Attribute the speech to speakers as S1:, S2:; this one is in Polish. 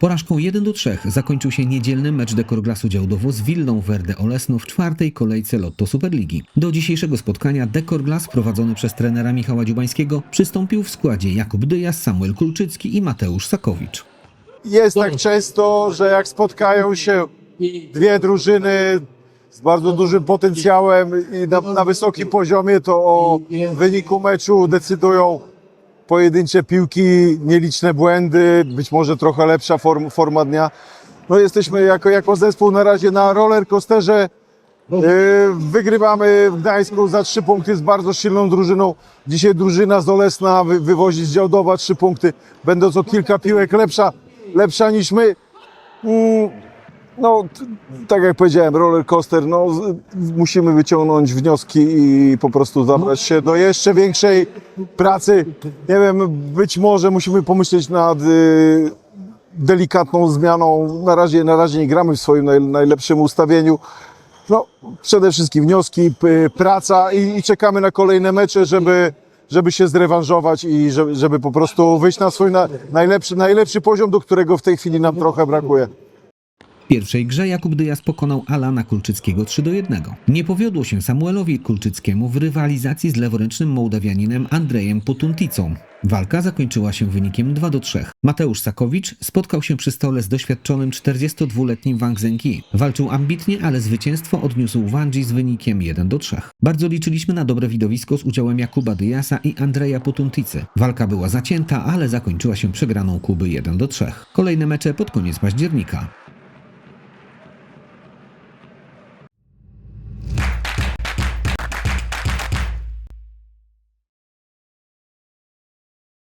S1: Porażką 1 do 3 zakończył się niedzielny mecz Dekorglasu Działdowo z Willą Verde Olesno w czwartej kolejce Lotto Superligi. Do dzisiejszego spotkania Dekorglas prowadzony przez trenera Michała Dziubańskiego przystąpił w składzie Jakub Dyjas, Samuel Kulczycki i Mateusz Sakowicz.
S2: Jest tak często, że jak spotkają się dwie drużyny z bardzo dużym potencjałem i na, na wysokim poziomie, to o wyniku meczu decydują pojedyncze piłki, nieliczne błędy, być może trochę lepsza form, forma dnia. No jesteśmy jako, jako zespół na razie na roller coasterze. Yy, Wygrywamy w Gdańsku za trzy punkty z bardzo silną drużyną. Dzisiaj drużyna z Olesna wy, wywozi z Działdowa trzy punkty, będąc o kilka piłek lepsza, lepsza niż my. Mm, No, tak jak powiedziałem, roller coaster, no, musimy wyciągnąć wnioski i po prostu zabrać się do jeszcze większej pracy. Nie wiem, być może musimy pomyśleć nad y, delikatną zmianą. Na razie, na razie nie gramy w swoim naj, najlepszym ustawieniu. No, przede wszystkim wnioski, praca i, i czekamy na kolejne mecze, żeby, żeby się zrewanżować i żeby, żeby po prostu wyjść na swój na, najlepszy, najlepszy poziom, do którego w tej chwili nam trochę brakuje.
S1: W pierwszej grze Jakub Dyjas pokonał Alana Kulczyckiego 3 do 1. Nie powiodło się Samuelowi Kulczyckiemu w rywalizacji z leworęcznym Mołdawianinem Andrejem Potunticą. Walka zakończyła się wynikiem 2 do 3. Mateusz Sakowicz spotkał się przy stole z doświadczonym 42-letnim Wang Zhenki. Walczył ambitnie, ale zwycięstwo odniósł Wanji z wynikiem 1 do 3. Bardzo liczyliśmy na dobre widowisko z udziałem Jakuba Dyjasa i Andrzeja Potunticy. Walka była zacięta, ale zakończyła się przegraną Kuby 1 do 3. Kolejne mecze pod koniec października.